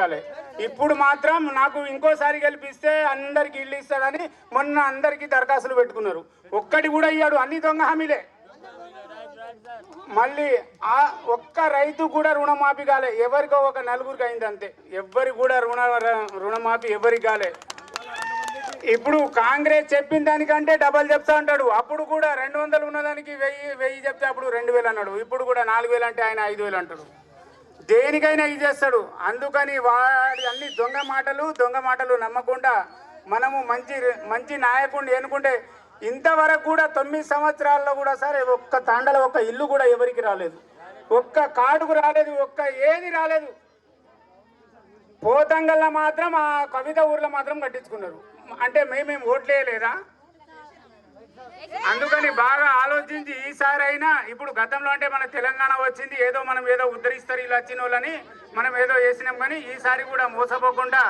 రాలే. ఇప్పుడు మాత్రం నాకు ఇంకోసారి గెలిపిస్తే అందరికి ఇల్లు ఇస్తాడని మొన్న అందరికి దరఖాస్తులు పెట్టుకున్నారు. ఒక్కటి కూడా ఇయ్యాడు అన్ని దొంగ హామీలే. మళ్ళీ ఆ ఒక్క రైతు కూడా రుణమాఫీ కాలే. ఎవరికో ఒక నలుగురికి అయింది అంతే. ఎవరికి కూడా రుణ రుణమాఫీ ఎవరికి కాలే. ఇప్పుడు కాంగ్రెస్ చెప్పిన దానికంటే డబల్ చెప్తా అంటాడు. అప్పుడు కూడా రెండు వందలు ఉన్నదానికి వెయ్యి వెయ్యి చెప్తే అప్పుడు రెండు వేలు అన్నాడు. ఇప్పుడు కూడా నాలుగు వేలు అంటే ఆయన ఐదు వేలు అంటాడు. దేనికైనా ఇది చేస్తాడు. అందుకని వాడి అన్ని దొంగ మాటలు దొంగ మాటలు నమ్మకుండా మనము మంచి మంచి నాయకుడిని ఎన్నుకుంటే ఇంతవరకు కూడా తొమ్మిది సంవత్సరాల్లో కూడా సరే ఒక్క తాండలో ఒక్క ఇల్లు కూడా ఎవరికి రాలేదు. ఒక్క కాడుకు రాలేదు ఒక్క ఏది రాలేదు. పోతంగల్లో మాత్రం ఆ కవిత ఊర్లో మాత్రం కట్టించుకున్నారు. అంటే మేమేం ఓట్లేయలేదా? అందుకని బాగా ఆలోచించి ఈసారి అయినా ఇప్పుడు గతంలో అంటే మన తెలంగాణ వచ్చింది ఏదో మనం ఏదో ఉద్ధరిస్తారు ఇలా వచ్చిన వాళ్ళని మనం ఏదో చేసినాం కానీ ఈసారి కూడా మోసపోకుండా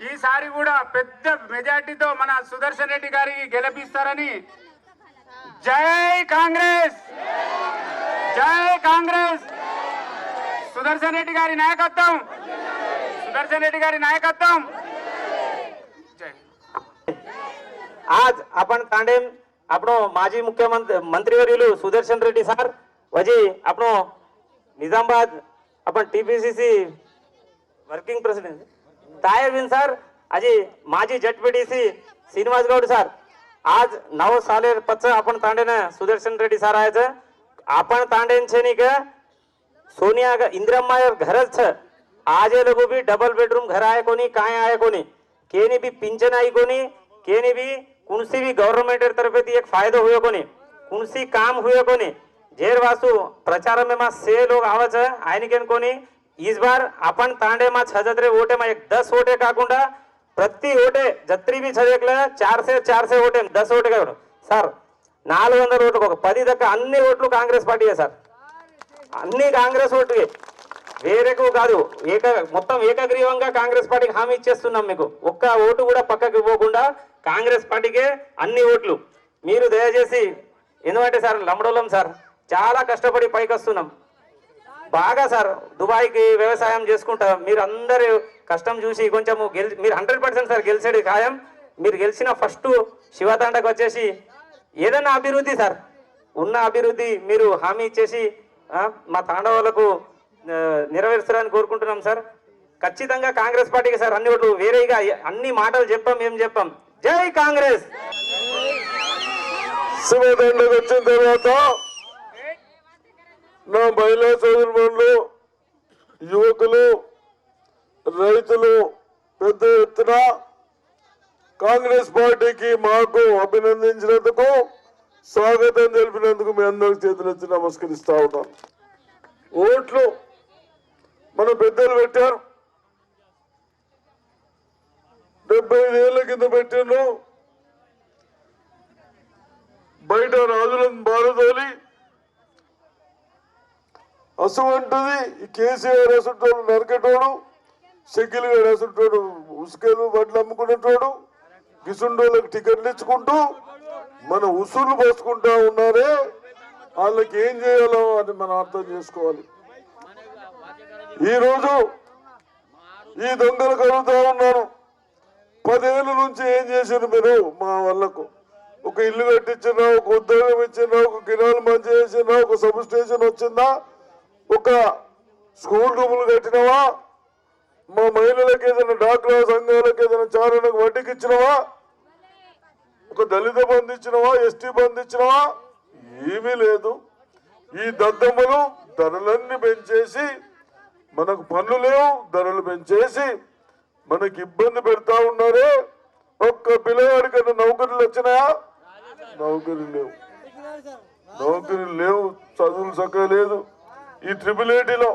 ఈసారి కూడా పెద్ద మెజార్టీతో మన సుదర్శన్ రెడ్డి గారికి గెలిపిస్తారని జై కాంగ్రెస్! జై కాంగ్రెస్! సుదర్శన్ రెడ్డి గారి నాయకత్వం! సుదర్శన్ రెడ్డి గారి నాయకత్వం! આજ આપણ કાંડેમ આપણો માજી મુખ્યમંત્રી મંત્રી વરેલું સુદર્શન રેડ્ડી સર વજી આપણો નિઝામાબાદ આપણ ટીપીસીસી వర్కింగ్ ప్రెసిడెంట్ తాయర్విన్ సార్ આજે માજી જટપીડીસી શ્રીનિવાસ ગૌડ સર આજ નવ સાલે પછી આપણ તાંડેને સુદર્શન રેડ્ડી સર આવ્યા છે આપણ તાંડેન છે ની કે સોનિયા ઇન્દિરામાએ ઘર જ છે આજે લોકો બી ડબલ બેડરૂમ ઘર આવે કોની કાંઈ આવે કોની કેની બી પિંચન આવી કોની કેની બી કુણસી બી ગવર્મેન્ટ તરફેથી એક ફાયદો હુયો કોને કુણસી કામ હુયો કોને ઢેર વાસુ પ્રચાર में માં से लोग आवे છે આયન કેન કોની इस बार अपन तांडे में छजत्रे वोटे में एक दस वोटे का गुंडा प्रति ओटे जत्री भी చదివేకల చార్ సే చార్ సే ఓటే దస్ ఓటే కాదు సార్ నాలుగు వందల ఓట్లకు ఒక పది దక్క అన్ని ఓట్లు కాంగ్రెస్ పార్టీయే సార్ అన్ని కాంగ్రెస్ ఓట్లే వేరేకు కాదు ఏక మొత్తం ఏకగ్రీవంగా కాంగ్రెస్ పార్టీకి హామీ ఇచ్చేస్తున్నాం మీకు ఒక్క ఓటు కూడా పక్కకి పోకుండా కాంగ్రెస్ పార్టీకే అన్ని ఓట్లు. మీరు దయచేసి ఎందుకంటే సార్ లంబడోలం సార్ చాలా కష్టపడి పైకి వస్తున్నాం బాగా సార్ దుబాయ్కి వ్యవసాయం చేసుకుంటా మీరు అందరు కష్టం చూసి కొంచెం గెలి మీరు హండ్రెడ్ పర్సెంట్ సార్ గెలిచేది ఖాయం. మీరు గెలిచిన ఫస్ట్ శివతాండకు వచ్చేసి ఏదైనా అభివృద్ధి సార్. ఉన్న అభివృద్ధి మీరు హామీ ఇచ్చేసి మా తాండవాలకు ఆ, కోరుకుంటున్నాం సార్. ఖచ్చితంగా కాంగ్రెస్ పార్టీకి సార్ అన్ని ఓట్లు వేరేగా అన్ని మాటలు చెప్పాం ఏం చెప్పాం. జై కాంగ్రెస్. శివదండకు వచ్చిన తర్వాత నా మహిళా సోదరులు యువకులు రైతులు పెద్ద ఎత్తున కాంగ్రెస్ పార్టీకి మాకు అభినందించినందుకు స్వాగతం తెలిపినందుకు మీ అందరికి చేతులెత్తి నమస్కరిస్తా ఉన్నాను. ఓట్లు మన పెద్దలు పెట్టారు. డెబ్బై ఐదేళ్ళ కింద పెట్టిండ్రు. బయట రాజులను బారదోలి అసువంటిది ఈ కేసీఆర్ అసుంటోడు నరకటోడు షెక్కిలుగా అసుంటోడు ఉసుకలు వడ్లు అమ్ముకునేటోడు గిసుండోళ్ళకి టికెట్లు ఇచ్చుకుంటూ మన ఉసులు పోసుకుంటా ఉన్నారే వాళ్ళకి ఏం చేయాలో అని మనం అర్థం చేసుకోవాలి. ఈరోజు ఈ దొంగలు కలుగుతా ఉన్నాను పదేళ్ళ నుంచి ఏం చేశారు మీరు? మా వాళ్ళకు. ఒక ఇల్లు కట్టించినా ఒక ఉద్యోగం ఇచ్చినా ఒక కిరాలు మంచి చేసినా ఒక సబ్ స్టేషన్ వచ్చిందా? ఒక స్కూల్ రూములు కట్టినవా? మా మహిళలకు ఏదైనా డాక్రా సంఘాలకు ఏదైనా చారణకు వడ్డీకి ఇచ్చినవా? ఒక దళిత బంధు ఇచ్చినవా? ఎస్టీ బంధు ఇచ్చినవా? ఏమీ లేదు. ఈ దద్దమ్మలు ధరలన్నీ పెంచేసి మనకు పనులు లేవు ధరలు పెంచేసి మనకి ఇబ్బంది పెడతా ఉన్నారు? ఒక్క పిల్లవాడికన్నా నౌకరీలు వచ్చినాయా? నౌకరీ లేవు. నౌకరీ లేవు చదువులు చక్కగా లేదు. ఈ ట్రిపుల్ ఐటీలో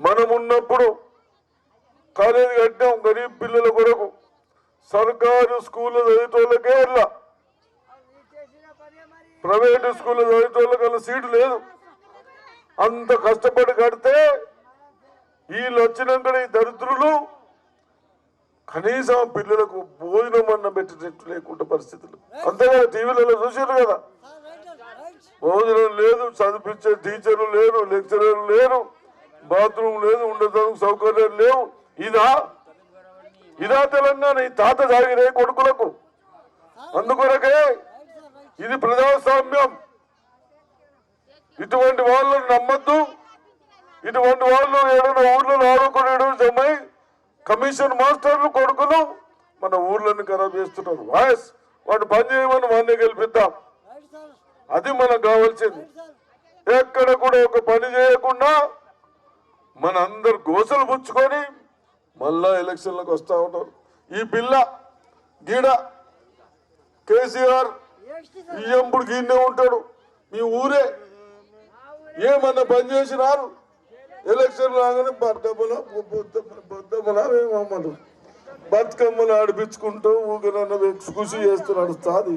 మనం ఉన్నప్పుడు కాలేజీ కట్టాం గరీబ్ పిల్లల కొరకు. సర్కారు స్కూల్ చదివేటోళ్ళకే అలా ప్రైవేటు స్కూల్ చదివేటోళ్ళకి అలా సీటు లేదు. అంత కష్టపడి కడితే వీళ్ళు వచ్చినాక ఈ దరిద్రులు కనీసం పిల్లలకు భోజనం అన్న పెట్టేటట్టు లేకుండా పరిస్థితులు. అంతేగా టీవీలలో చూసారు కదా. భోజనం లేదు చదివించే టీచర్లు లేరు లెక్చరర్లు లేరు బాత్రూమ్ లేదు ఉండేందుకు సౌకర్యం లేవు. ఇదా? ఇదా తెలంగాణ? ఈ తాత సాగిరే కొడుకులకు. అందుకొరకే ఇది ప్రజాస్వామ్యం. ఇటువంటి వాళ్ళని నమ్మద్దు. ఇటువంటి వాళ్ళు ఏదైనా ఊర్లలో ఆడుకునేడు జమ్మై కమిషన్ మాస్టర్లు కొడుకులు మన ఊర్లను ఖరాబ్ చేస్తున్నారు. వాయస్ వాడు పని చేయమని వాడిని గెలిపిద్దాం. అది మనకు కావాల్సింది. ఎక్కడ కూడా ఒక పని చేయకుండా మన అందరు గోసలు పుచ్చుకొని మళ్ళా ఎలక్షన్లకు వస్తా ఉన్నారు. ఈ పిల్ల గీడ కేసీఆర్ ఇయ్యంపుడు గీనే ఉంటాడు. మీ ఊరే ఏమన్నా పని చేసినారు? ఎలక్షన్ రాగానే బద్దమ్మల బతుకమ్మల ఏమమ్మలు బతుకమ్మలు ఆడిపించుకుంటూ ఊగనన్న ఎక్స్కూసి చేస్తూ నడుస్తుంది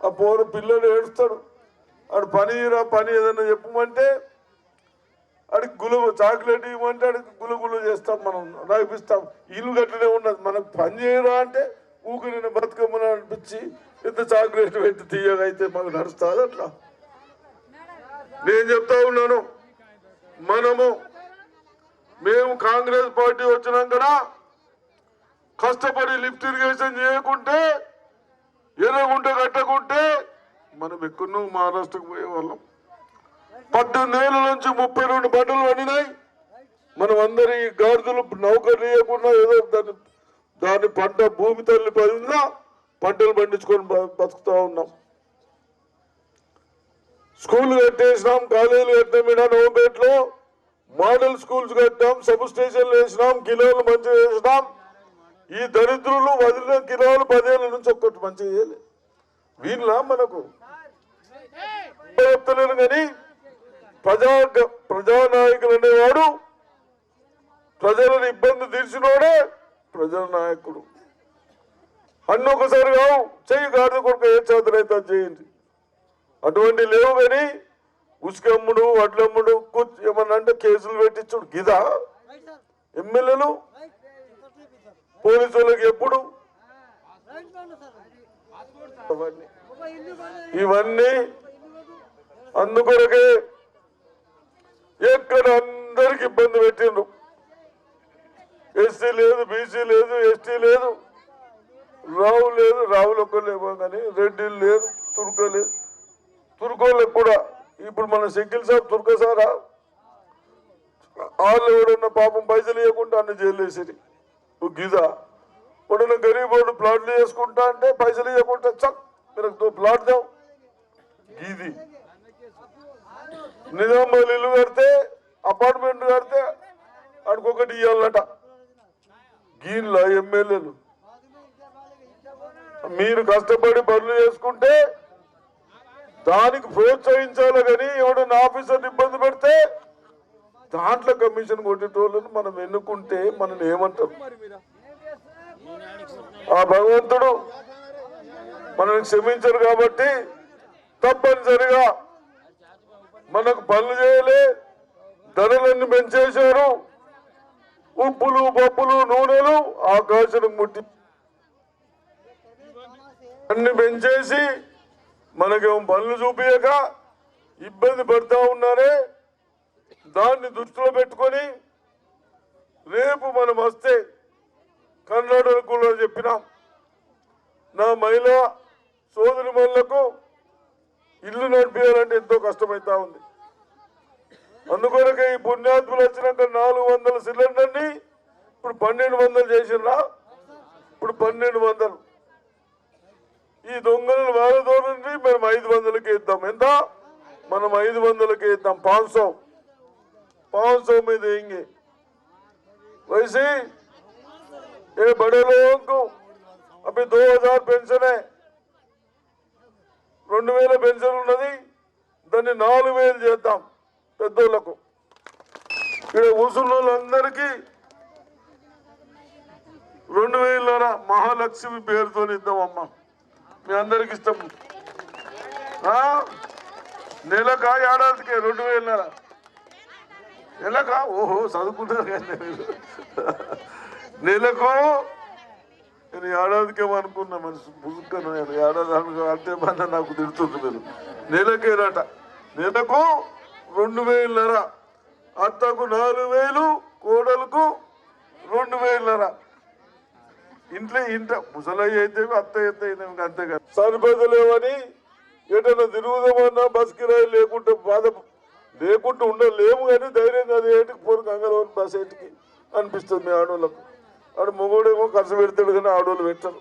ఆ పోరు పిల్లలు ఏడుస్తాడు. ఆడు పని రా పని ఏదన్నా చెప్పమంటే ఆడికి గులు చాక్లెట్ ఇవ్వమంటే ఆడికి గులుగులు చేస్తాం మనం నడిపిస్తాం. ఇల్లు గట్లనే ఉన్నది మనకు పని చేయరా అంటే ఊకి నేను బతుకమ్మని అనిపించి ఇంత చాక్లెట్ పెట్టి తీయగైతే అయితే మాకు నడుస్తుంది అట్లా. నేను చెప్తా ఉన్నాను. మనము మేము కాంగ్రెస్ పార్టీ వచ్చినాక కష్టపడి లిఫ్ట్ ఇరిగేషన్ చేయకుంటే ఎర్రగుంట కట్టకుంటే మనం ఎక్కడో మహారాష్ట్రకు పోయేవాళ్ళం పద్దెనిమిది నుంచి ముప్పై రెండు పంటలు పండినాయి మనం అందరి గాడిదలు నౌకర్లు లేకుండా ఏదో దాన్ని దాని పంట భూమి తల్లి పదిందా పంటలు పండించుకొని బ- బతుకుతా ఉన్నాం. స్కూల్ కట్టేసినాం కాలేజీలు కట్టినాం ఈడ నవంపేటలో మోడల్ స్కూల్స్ కట్టాం సబ్ స్టేషన్లు వేసినాం కిలోలు మంచిగా వేసినాం ఈ దరిద్రులు వదిలిన కిలోలు పదేళ్ళ నుంచి ఒక్కటి మంచి చేయలే. వీళ్ళ మనకు? చెప్తలేను కానీ ప్రజా ప్రజానాయకులు అనేవాడు ప్రజలను ఇబ్బంది తీర్చినోడే ప్రజల నాయకుడు. అన్ను ఒకసారి కావు చెయ్యి గాడిద కొడుకు ఏ చేతనైతే చేయండి. అటువంటి లేవు కానీ ఉసుకమ్ముడు వడ్లమ్ముడు ఏమన్నా అంటే కేసులు పెట్టించుడు. గిదా? ఎమ్మెల్యేలు? పోలీసు వాళ్ళకి ఎప్పుడు? అవన్నీ. ఇవన్నీ అందుకొరకే ఎక్కడ అందరికి ఇబ్బంది పెట్టిండ్రు. ఎస్సీ లేదు బీసీ లేదు ఎస్టీ లేదు. రావు లేదు రావులు ఒక్కలేమో కానీ రెడ్డిలు లేదు తుర్క లేదు. కూడా ఇప్పుడు మన షకిల్ సాబ్ దుర్గ సారా? వాళ్ళు ఎవడన్నా పాపం పైసలు ఇవ్వకుండా అన్ని జైలు వేసేది. గిదా ఎవడన్నా గరీబ్ వాడు ప్లాట్లు చేసుకుంటా అంటే పైసలు ఇవ్వకుండా చక్ మీరు ప్లాట్ దాం గీది. నిజామాబాద్ ఇల్లు కడితే అపార్ట్మెంట్ కడితే అడుకొకటి ఇవ్వాలట గీన్లా ఎమ్మెల్యేలు. మీరు కష్టపడి పనులు చేసుకుంటే దానికి ప్రోత్సహించాలి కానీ ఎవడన్నా ఆఫీసర్ ఇబ్బంది పెడితే దాంట్లో కమిషన్ కొట్టేటోళ్ళని మనం ఎన్నుకుంటే మనం ఏమంటాం ఆ భగవంతుడు మనల్ని క్షమించరు కాబట్టి తప్పనిసరిగా మనకు పనులు చేయలే ధరలన్నీ పెంచేశారు. ఉప్పులు పప్పులు నూనెలు ఆకాశం ముట్టి అన్ని పెంచేసి మనకేం పనులు చూపించక ఇబ్బంది పడుతూ ఉన్నారే దాన్ని దృష్టిలో పెట్టుకొని రేపు మనం వస్తే కర్ణాటక కూడా చెప్పినాం. నా మహిళా సోదరి మహిళలకు ఇల్లు నడిపించాలంటే ఎంతో కష్టమవుతా ఉంది. అందుకొరకే ఈ పుణ్యాత్ములు వచ్చినాక నాలుగు వందల సిలిండర్ని ఇప్పుడు పన్నెండు వందలు చేసినా ఇప్పుడు పన్నెండు వందలు. ఈ దొంగలను వాళ్ళ దూరండి మేము ఐదు వందలకి ఇద్దాం ఎంత మనం ఐదు వందలకి ఇద్దాం పాంచ్ सौ पाँच सौ में देंगे वैसे ये बड़े लोगों को अभी दो हजार पेंशन है రెండు వేల పెన్షన్ ఉన్నది దాన్ని నాలుగు వేలు చేద్దాం పెద్దోళ్ళకు ఇక్కడ కూర్చున్న వాళ్ళందరికీ రెండు వేలన్నర మహాలక్ష్మి పేరుతో ఇద్దామమ్మా మీ అందరికి ఇష్టం. ఆ? నెలకా ఏడాదికి రెండు వేలన్నర. నెలకా? ఓహో చదువుకుంటారు కానీ నెలకు? నేను ఏడాదికే అనుకున్నా మనసు పుసుక్కను నేను. ఏడాది అనుకో అంటే మన నాకు తిడుతుంది మీరు. నెలకేనట నెలకు రెండు వేలన్నర. అత్తకు నాలుగు వేలు కోడలకు రెండు వేలన్నర. ఇంట్లో ఇంట ముసలయ్య అయితే అత్త అయితే అంతే కదా. సరిపోతలేవని ఎటన్నా తిరుగుదామన్నా బస్ కిరాయి లేకుంటే బాధ లేకుంటే ఉండలేము కానీ ధైర్యం కాదు ఏంటికి పోరు? కంగారు బస్ ఏంటికి అనిపిస్తుంది మీ ఆడవాళ్ళకు ఆడు మొగోడేమో ఖర్చు పెడతాడు కానీ ఆడోళ్ళు పెట్టరు.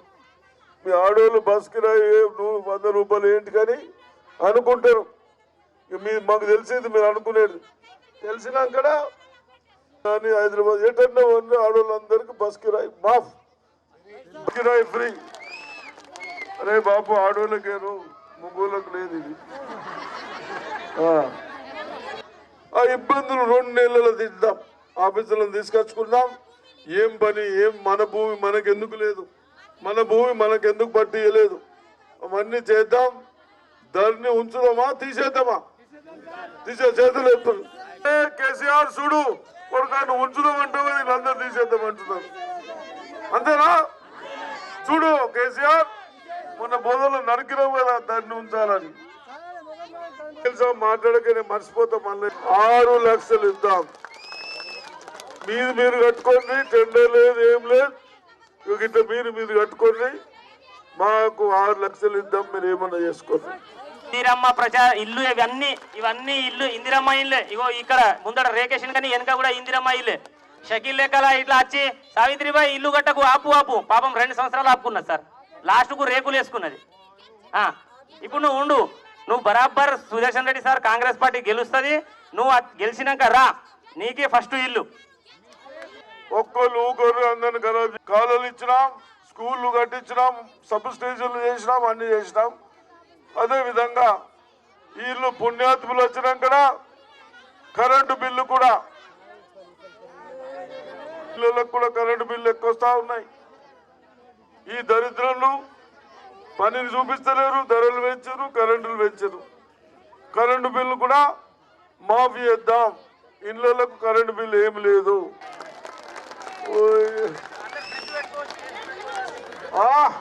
మీ ఆడవాళ్ళు బస్ కిరాయి ఏ- నూ- వంద రూపాయలు ఏంటి కానీ అనుకుంటారు. ఇక మీ మాకు తెలిసేది మీరు అనుకునేది. తెలిసినాక కానీ హైదరాబాద్ ఎటన్నా ఆడవాళ్ళందరికీ బస్ కిరాయి మాఫ్. కిరాయి ఫ్రీ అరే బాబు ఆడోళ్ళకేను ముగ్గులకు లేదు ఇది. ఆ. ఇబ్బందులు రెండు నెలలు తిద్దాం. ఆఫీసులను తీసుకొచ్చుకుందాం. ఏం పని ఏం మన భూమి మనకెందుకు లేదు? మన భూమి మనకెందుకు పట్టియలేదు? అవన్నీ చేద్దాం. దాన్ని ఉంచుదామా తీసేద్దామా? తీసే చేతులు ఎత్తులు ఏ కేసీఆర్ చూడు కొడుకాన్ని ఉంచుదామంటావు? వీళ్ళందరూ తీసేద్దాం అంటున్నారు. అంతేనా? చూడు కేసీఆర్ మొన్న బోధనలో నరికిరావు కదా దాన్ని ఉంచాలని. తెలుసా? మాట్లాడకనే మర్చిపోతాం మళ్ళీ. ఆరు లక్షలు ఇద్దాం. మీది మీరు కట్టుకోండి టెండర్ లేదు ఏం లేదు. ఇక ఇట్లా మీరు మీరు కట్టుకోండి. మాకు ఆరు లక్షలు ఇద్దాం మీరు ఏమన్నా చేసుకోండి. ఇందిరమ్మ ప్రజా ఇల్లు ఇవన్నీ ఇవన్నీ ఇల్లు ఇందిరమ్మ ఇల్లే. ఇగో ఇక్కడ ముందర రేకేషన్ కానీ వెనక కూడా ఇందిరమ్మ ఇల్లే. షకీల్ లెక్కల ఇట్లా వచ్చి సావిత్రిబాయి ఇల్లు కట్టకు ఆపు ఆపు. పాపం రెండు సంవత్సరాలు ఆపుకున్నది సార్. లాస్ట్కు రేకులు వేసుకున్నది. ఇప్పుడు నువ్వు ఉండు. నువ్వు బరాబర్ సుదర్శన్ రెడ్డి సార్ కాంగ్రెస్ పార్టీ గెలుస్తుంది. నువ్వు గెలిచినాక రా. నీకే ఫస్ట్ ఇల్లు. ఒక్కళ్ళు ఊకొర్రు అందరిని ఖరాబ్ కాలువలు ఇచ్చినాం స్కూళ్ళు కట్టించినాం సబ్ స్టేషన్లు చేసినాం అన్ని చేసినాం. అదేవిధంగా వీళ్ళు పుణ్యాత్ములు వచ్చినాక కరెంటు బిల్లు కూడా పిల్లలకు కూడా కరెంటు బిల్లు ఎక్కువ వస్తూ ఉన్నాయి. ఈ దరిద్రులు పనిని చూపిస్తలేరు ధరలు పెంచరు కరెంటులు పెంచరు. కరెంటు బిల్లు కూడా మాఫీ చేద్దాం. ఇళ్ళకు కరెంటు బిల్లు ఏమి లేదు. ఆ!